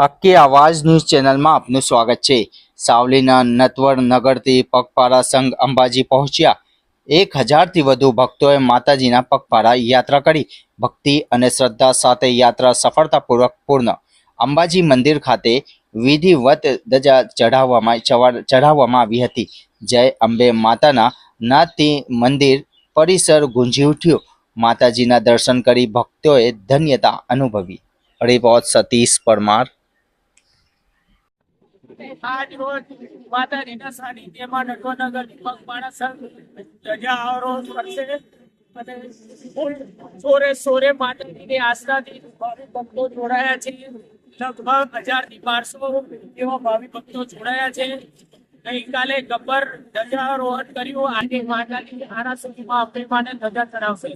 હક્કી આવાજ ન્યૂઝ ચેનલમાં આપનું સ્વાગત છે. સાવલીના નતવર નગરથી પગપાળા સંઘ અંબાજી પહોંચ્યા. એક હજારથી વધુ ભક્તોએ માતાજીના પગપાળા યાત્રા કરી. ભક્તિ અને શ્રદ્ધા સાથે યાત્રા સફળતાપૂર્વક પૂર્ણ. અંબાજી મંદિર ખાતે વિધિવત ધજા ચઢાવવામાં ચઢાવવામાં આવી હતી. જય અંબે માતાના નાથી મંદિર પરિસર ગુંજી ઉઠ્યું. માતાજીના દર્શન કરી ભક્તોએ ધન્યતા અનુભવી. રિપોર્ટ સતીશ પરમાર. લગભગ હજારથી બારસો એવા ભાવિ ભક્તો જોડાયા છે. ગઈકાલે ગબ્બર ધજારોહણ કર્યું. આજે માતાજી આના સુધીમાં અંબે માને ધજા ચડાવશે